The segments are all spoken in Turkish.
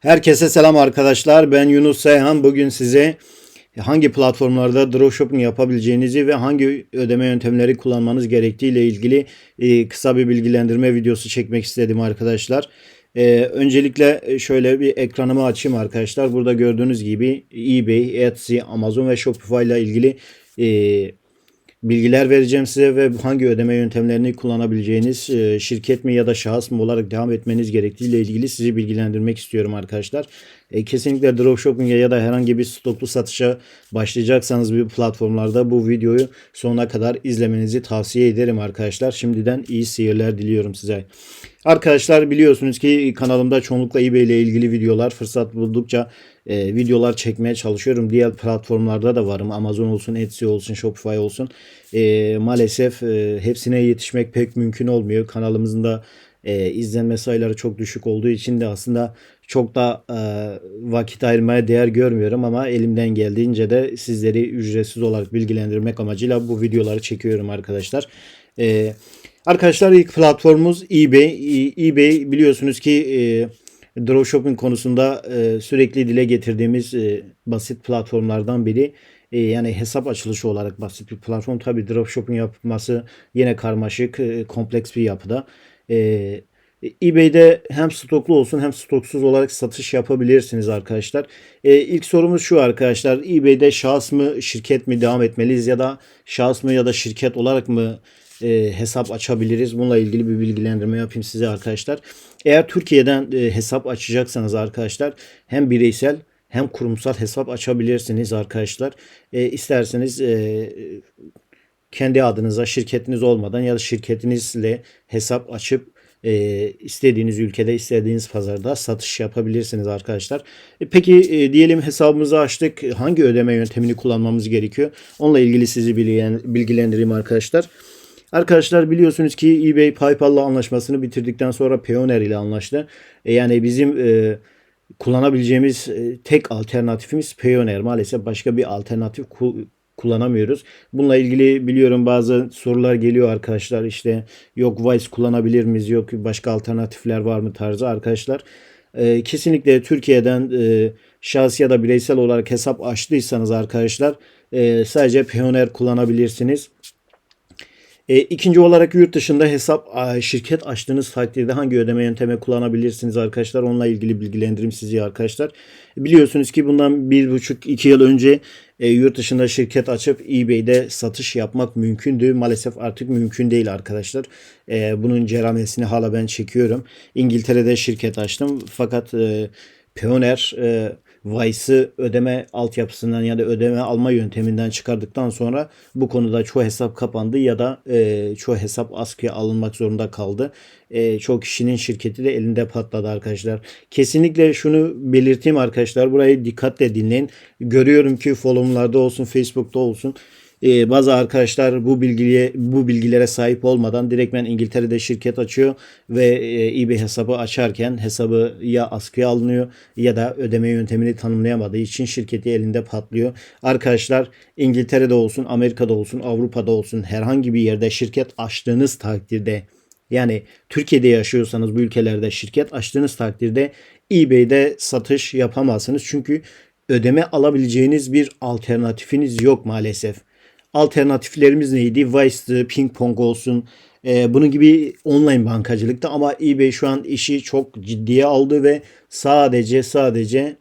Herkese selam arkadaşlar. Ben Yunus Seyhan. Bugün size hangi platformlarda dropshipping yapabileceğinizi ve hangi ödeme yöntemleri kullanmanız gerektiği ile ilgili e, kısa bir bilgilendirme videosu çekmek istedim arkadaşlar. E, öncelikle şöyle bir ekranımı açayım arkadaşlar. Burada gördüğünüz gibi eBay, Etsy, Amazon ve Shopify ile ilgili e, bilgiler vereceğim size ve hangi ödeme yöntemlerini kullanabileceğiniz e, şirket mi ya da şahıs mı olarak devam etmeniz gerektiği ile ilgili sizi bilgilendirmek istiyorum arkadaşlar. E, kesinlikle dropshipping'e ya da herhangi bir stoklu satışa başlayacaksanız bir platformlarda bu videoyu sonuna kadar izlemenizi tavsiye ederim arkadaşlar. Şimdiden iyi seyirler diliyorum size. Arkadaşlar biliyorsunuz ki kanalımda çoğunlukla eBay ile ilgili videolar fırsat buldukça e, videolar çekmeye çalışıyorum. Diğer platformlarda da varım. Amazon olsun, Etsy olsun, Shopify olsun. E, maalesef e, hepsine yetişmek pek mümkün olmuyor. Kanalımızın da e, izlenme sayıları çok düşük olduğu için de aslında çok da e, vakit ayırmaya değer görmüyorum ama elimden geldiğince de sizleri ücretsiz olarak bilgilendirmek amacıyla bu videoları çekiyorum arkadaşlar. E, arkadaşlar ilk platformumuz eBay. E, eBay biliyorsunuz ki e, dropshipping konusunda e, sürekli dile getirdiğimiz e, basit platformlardan biri. E, yani hesap açılışı olarak basit bir platform. Tabi dropshipping yapması yine karmaşık, e, kompleks bir yapıda. E, eBay'de hem stoklu olsun hem stoksuz olarak satış yapabilirsiniz arkadaşlar. E, ilk sorumuz şu arkadaşlar. eBay'de şahıs mı şirket mi devam etmeliyiz ya da şahıs mı ya da şirket olarak mı e, hesap açabiliriz? Bununla ilgili bir bilgilendirme yapayım size arkadaşlar. Eğer Türkiye'den e, hesap açacaksanız arkadaşlar hem bireysel hem kurumsal hesap açabilirsiniz arkadaşlar. E, isterseniz e, kendi adınıza şirketiniz olmadan ya da şirketinizle hesap açıp e, istediğiniz ülkede istediğiniz pazarda satış yapabilirsiniz arkadaşlar. E, peki e, diyelim hesabımızı açtık. Hangi ödeme yöntemini kullanmamız gerekiyor? Onunla ilgili sizi bilgilendireyim arkadaşlar. Arkadaşlar biliyorsunuz ki eBay PayPal'la anlaşmasını bitirdikten sonra Payoneer ile anlaştı. E, yani bizim e, kullanabileceğimiz e, tek alternatifimiz Payoneer. Maalesef başka bir alternatif kullanamıyoruz. Bununla ilgili biliyorum bazı sorular geliyor arkadaşlar. İşte yok Wise kullanabilir miyiz? Yok başka alternatifler var mı tarzı arkadaşlar. E, kesinlikle Türkiye'den e, şahsi ya da bireysel olarak hesap açtıysanız arkadaşlar e, sadece Payoneer kullanabilirsiniz. E, ikinci olarak yurt dışında hesap şirket açtığınız takdirde hangi ödeme yöntemi kullanabilirsiniz arkadaşlar? Onunla ilgili bilgilendireyim sizi arkadaşlar. Biliyorsunuz ki bundan bir buçuk iki yıl önce e, yurt dışında şirket açıp eBay'de satış yapmak mümkündü. Maalesef artık mümkün değil arkadaşlar. E, bunun ceramesini hala ben çekiyorum. İngiltere'de şirket açtım fakat e, Payoneer e, Vice'ı ödeme altyapısından ya da ödeme alma yönteminden çıkardıktan sonra bu konuda çoğu hesap kapandı ya da e, çoğu hesap askıya alınmak zorunda kaldı. E, çoğu kişinin şirketi de elinde patladı arkadaşlar. Kesinlikle şunu belirteyim arkadaşlar. Burayı dikkatle dinleyin. Görüyorum ki forumlarda olsun, Facebook'ta olsun e, bazı arkadaşlar bu bilgiye bu bilgilere sahip olmadan direktmen İngiltere'de şirket açıyor ve e, eBay hesabı açarken hesabı ya askıya alınıyor ya da ödeme yöntemini tanımlayamadığı için şirketi elinde patlıyor. Arkadaşlar İngiltere'de olsun, Amerika'da olsun, Avrupa'da olsun herhangi bir yerde şirket açtığınız takdirde yani Türkiye'de yaşıyorsanız bu ülkelerde şirket açtığınız takdirde eBay'de satış yapamazsınız. Çünkü ödeme alabileceğiniz bir alternatifiniz yok maalesef alternatiflerimiz neydi? Vice'dı, Ping Pong olsun. E, bunun gibi online bankacılıkta ama eBay şu an işi çok ciddiye aldı ve sadece sadece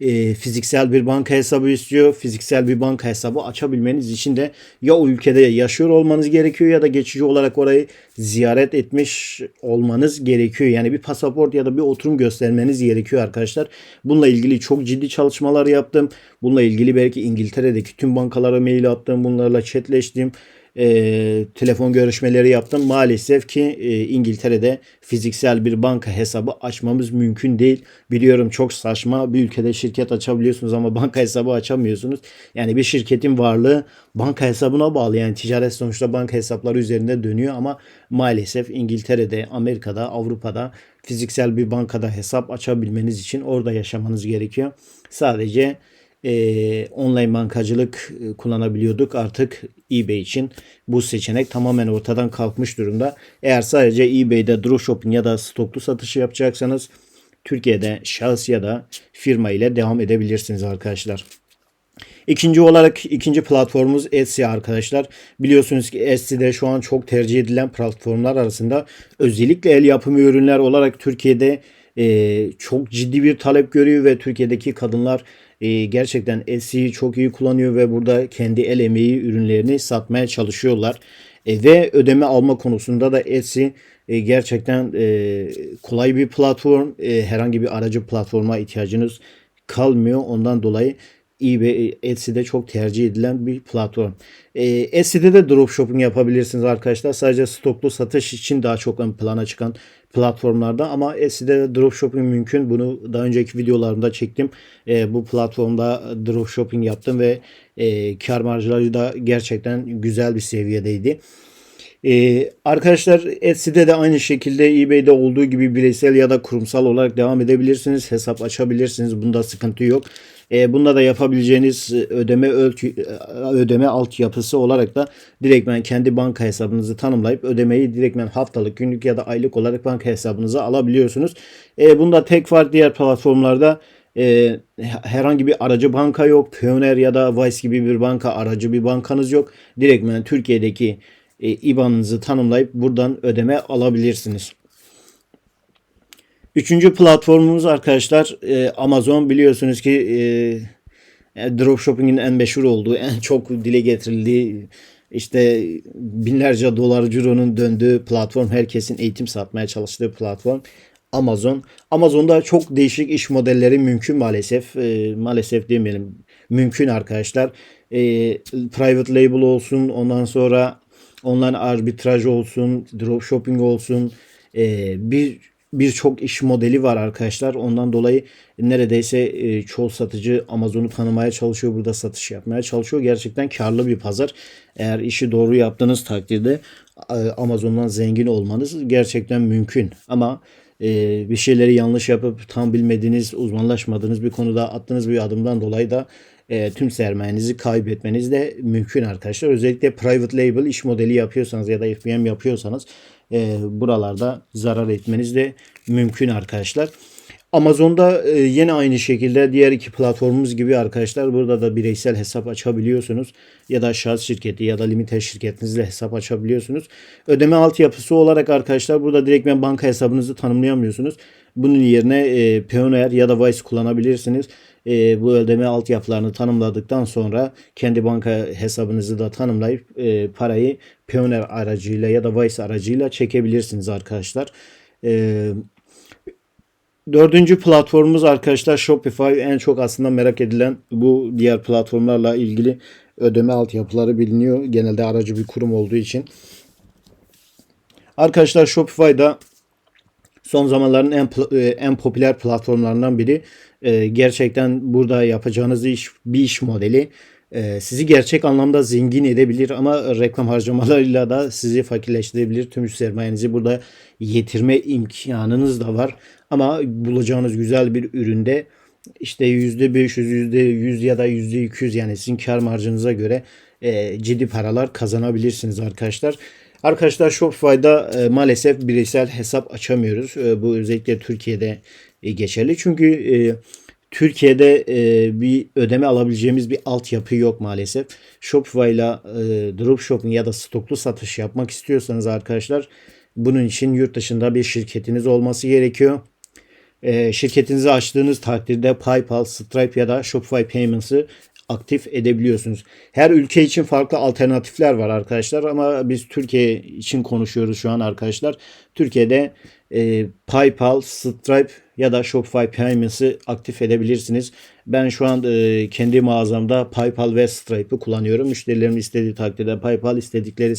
e, fiziksel bir banka hesabı istiyor. Fiziksel bir banka hesabı açabilmeniz için de ya o ülkede yaşıyor olmanız gerekiyor ya da geçici olarak orayı ziyaret etmiş olmanız gerekiyor. Yani bir pasaport ya da bir oturum göstermeniz gerekiyor arkadaşlar. Bununla ilgili çok ciddi çalışmalar yaptım. Bununla ilgili belki İngiltere'deki tüm bankalara mail attım. Bunlarla chatleştim e, telefon görüşmeleri yaptım. Maalesef ki e, İngiltere'de fiziksel bir banka hesabı açmamız mümkün değil. Biliyorum çok saçma bir ülkede şirket açabiliyorsunuz ama banka hesabı açamıyorsunuz. Yani bir şirketin varlığı banka hesabına bağlı. Yani ticaret sonuçta banka hesapları üzerinde dönüyor ama maalesef İngiltere'de, Amerika'da, Avrupa'da fiziksel bir bankada hesap açabilmeniz için orada yaşamanız gerekiyor. Sadece e, online bankacılık e, kullanabiliyorduk. Artık eBay için bu seçenek tamamen ortadan kalkmış durumda. Eğer sadece eBay'de dropshipping ya da stoklu satışı yapacaksanız Türkiye'de şahıs ya da firma ile devam edebilirsiniz arkadaşlar. İkinci olarak ikinci platformumuz Etsy arkadaşlar. Biliyorsunuz ki Etsy'de şu an çok tercih edilen platformlar arasında özellikle el yapımı ürünler olarak Türkiye'de e, çok ciddi bir talep görüyor ve Türkiye'deki kadınlar e, gerçekten Etsy'yi çok iyi kullanıyor ve burada kendi el emeği ürünlerini satmaya çalışıyorlar. E, ve ödeme alma konusunda da Etsy e, gerçekten e, kolay bir platform. E, herhangi bir aracı platforma ihtiyacınız kalmıyor. Ondan dolayı eBay, Etsy'de çok tercih edilen bir platform. E, Etsy'de de dropshipping yapabilirsiniz arkadaşlar. Sadece stoklu satış için daha çok ön plana çıkan platformlarda ama Etsy'de de dropshipping mümkün. Bunu daha önceki videolarımda çektim. E, bu platformda dropshipping yaptım ve e, kar marjları da gerçekten güzel bir seviyedeydi. Ee, arkadaşlar Etsy'de de aynı şekilde eBay'de olduğu gibi bireysel ya da kurumsal olarak devam edebilirsiniz. Hesap açabilirsiniz. Bunda sıkıntı yok. Ee, bunda da yapabileceğiniz ödeme ölçü, ödeme altyapısı olarak da direktmen kendi banka hesabınızı tanımlayıp ödemeyi direktmen haftalık, günlük ya da aylık olarak banka hesabınıza alabiliyorsunuz. Ee, bunda tek fark diğer platformlarda e, herhangi bir aracı banka yok. Pioneer ya da Vice gibi bir banka aracı bir bankanız yok. Direktmen Türkiye'deki e, IBAN'ınızı tanımlayıp buradan ödeme alabilirsiniz. Üçüncü platformumuz arkadaşlar e, Amazon biliyorsunuz ki e, dropshipping'in en meşhur olduğu, en çok dile getirildiği işte binlerce dolar cironun döndüğü platform, herkesin eğitim satmaya çalıştığı platform Amazon. Amazon'da çok değişik iş modelleri mümkün maalesef. E, maalesef demeyelim. Mümkün arkadaşlar. E, private label olsun ondan sonra online arbitraj olsun, dropshipping olsun e, bir birçok iş modeli var arkadaşlar. Ondan dolayı neredeyse e, çoğu satıcı Amazon'u tanımaya çalışıyor. Burada satış yapmaya çalışıyor. Gerçekten karlı bir pazar. Eğer işi doğru yaptığınız takdirde e, Amazon'dan zengin olmanız gerçekten mümkün. Ama e, bir şeyleri yanlış yapıp tam bilmediğiniz, uzmanlaşmadığınız bir konuda attığınız bir adımdan dolayı da e, tüm sermayenizi kaybetmeniz de mümkün arkadaşlar. Özellikle private label iş modeli yapıyorsanız ya da FBM yapıyorsanız e, buralarda zarar etmeniz de mümkün arkadaşlar. Amazon'da e, yine aynı şekilde diğer iki platformumuz gibi arkadaşlar burada da bireysel hesap açabiliyorsunuz ya da şahıs şirketi ya da limite şirketinizle hesap açabiliyorsunuz. Ödeme altyapısı olarak arkadaşlar burada direktmen banka hesabınızı tanımlayamıyorsunuz. Bunun yerine e, Payoneer ya da Wise kullanabilirsiniz. E, bu ödeme altyapılarını tanımladıktan sonra kendi banka hesabınızı da tanımlayıp e, parayı Payoneer aracıyla ya da Wise aracıyla çekebilirsiniz arkadaşlar. E, Dördüncü platformumuz arkadaşlar Shopify en çok aslında merak edilen bu diğer platformlarla ilgili ödeme altyapıları biliniyor. Genelde aracı bir kurum olduğu için. Arkadaşlar Shopify'da son zamanların en e, en popüler platformlarından biri. E, gerçekten burada yapacağınız iş bir iş modeli e, sizi gerçek anlamda zengin edebilir ama reklam harcamalarıyla da sizi fakirleştirebilir. Tüm sermayenizi burada yetirme imkanınız da var. Ama bulacağınız güzel bir üründe işte %500, %100 ya da %200 yani sizin kar marjınıza göre e, ciddi paralar kazanabilirsiniz arkadaşlar. Arkadaşlar Shopify'da e, maalesef bireysel hesap açamıyoruz. E, bu özellikle Türkiye'de e, geçerli. Çünkü e, Türkiye'de e, bir ödeme alabileceğimiz bir altyapı yok maalesef. Shopify ile e, dropshipping ya da stoklu satış yapmak istiyorsanız arkadaşlar bunun için yurt dışında bir şirketiniz olması gerekiyor. E, şirketinizi açtığınız takdirde PayPal, Stripe ya da Shopify Payments'ı aktif edebiliyorsunuz. Her ülke için farklı alternatifler var arkadaşlar ama biz Türkiye için konuşuyoruz şu an arkadaşlar. Türkiye'de e, PayPal, Stripe ya da Shopify Payments'ı aktif edebilirsiniz. Ben şu an e, kendi mağazamda PayPal ve Stripe'ı kullanıyorum. Müşterilerim istediği takdirde PayPal istedikleri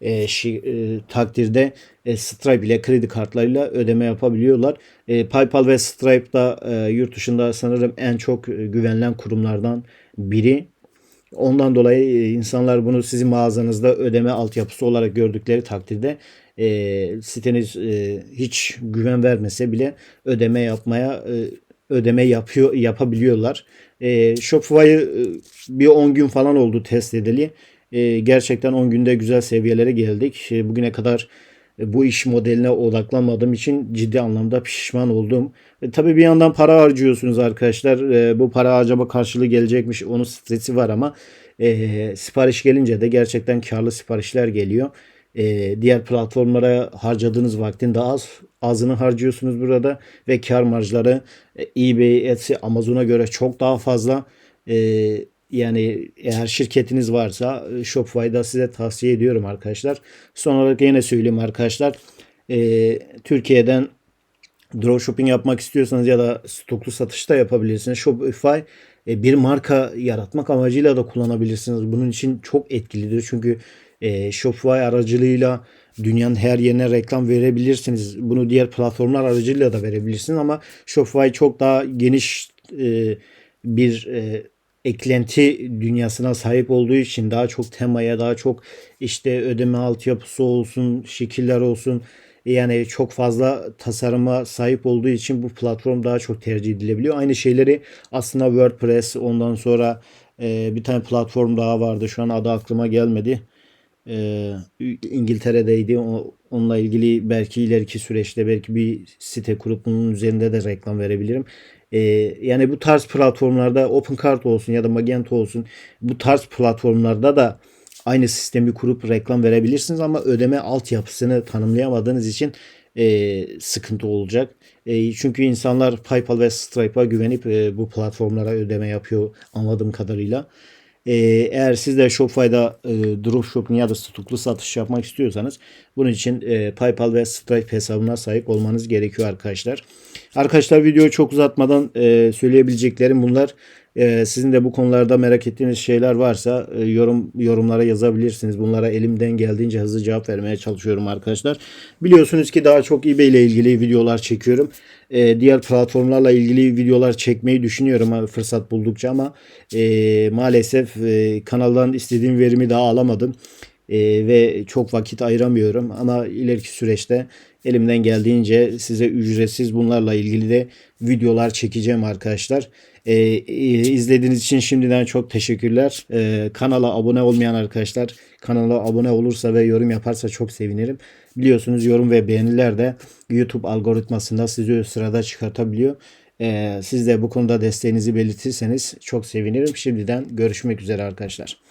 e, şi, e, takdirde e, Stripe ile kredi kartlarıyla ödeme yapabiliyorlar. E, PayPal ve Stripe da e, yurt dışında sanırım en çok e, güvenilen kurumlardan biri. Ondan dolayı e, insanlar bunu sizin mağazanızda ödeme altyapısı olarak gördükleri takdirde e, siteniz e, hiç güven vermese bile ödeme yapmaya e, ödeme yapıyor yapabiliyorlar. E, Shopify'ı e, bir 10 gün falan oldu test edili. E, gerçekten 10 günde güzel seviyelere geldik. E, bugüne kadar e, bu iş modeline odaklanmadığım için ciddi anlamda pişman oldum. E, tabii bir yandan para harcıyorsunuz arkadaşlar. E, bu para acaba karşılığı gelecekmiş onun stresi var ama e, sipariş gelince de gerçekten karlı siparişler geliyor. E, diğer platformlara harcadığınız vaktin daha az azını harcıyorsunuz burada ve kar marjları e, eBay, Etsy, Amazon'a göre çok daha fazla. E, yani eğer şirketiniz varsa e, Shopify'da size tavsiye ediyorum arkadaşlar. Son olarak yine söyleyeyim arkadaşlar. E, Türkiye'den dropshipping yapmak istiyorsanız ya da stoklu satışta yapabilirsiniz. Shopify e, bir marka yaratmak amacıyla da kullanabilirsiniz. Bunun için çok etkilidir. Çünkü e, Shopify aracılığıyla dünyanın her yerine reklam verebilirsiniz. Bunu diğer platformlar aracılığıyla da verebilirsiniz ama Shopify çok daha geniş e, bir e, eklenti dünyasına sahip olduğu için daha çok temaya, daha çok işte ödeme altyapısı olsun, şekiller olsun yani çok fazla tasarıma sahip olduğu için bu platform daha çok tercih edilebiliyor. Aynı şeyleri aslında WordPress ondan sonra e, bir tane platform daha vardı. Şu an adı aklıma gelmedi. E, İngiltere'deydi. O, onunla ilgili belki ileriki süreçte belki bir site kurup bunun üzerinde de reklam verebilirim. E, yani bu tarz platformlarda OpenCart olsun ya da Magento olsun bu tarz platformlarda da aynı sistemi kurup reklam verebilirsiniz ama ödeme altyapısını tanımlayamadığınız için e, sıkıntı olacak. E, çünkü insanlar PayPal ve Stripe'a güvenip e, bu platformlara ödeme yapıyor anladığım kadarıyla. E, eğer siz de Shopify'da e, dropshipping ya da stoklu satış yapmak istiyorsanız bunun için e, PayPal ve Stripe hesabına sahip olmanız gerekiyor arkadaşlar. Arkadaşlar videoyu çok uzatmadan e, söyleyebileceklerim bunlar. Ee, sizin de bu konularda merak ettiğiniz şeyler varsa e, yorum yorumlara yazabilirsiniz. Bunlara elimden geldiğince hızlı cevap vermeye çalışıyorum arkadaşlar. Biliyorsunuz ki daha çok eBay ile ilgili videolar çekiyorum. Ee, diğer platformlarla ilgili videolar çekmeyi düşünüyorum fırsat buldukça ama e, maalesef e, kanaldan istediğim verimi daha alamadım. E, ve çok vakit ayıramıyorum ama ileriki süreçte elimden geldiğince size ücretsiz bunlarla ilgili de videolar çekeceğim arkadaşlar. E, izlediğiniz için şimdiden çok teşekkürler. E, kanala abone olmayan arkadaşlar kanala abone olursa ve yorum yaparsa çok sevinirim. Biliyorsunuz yorum ve beğeniler de YouTube algoritmasında sizi sırada çıkartabiliyor. E, siz de bu konuda desteğinizi belirtirseniz çok sevinirim. Şimdiden görüşmek üzere arkadaşlar.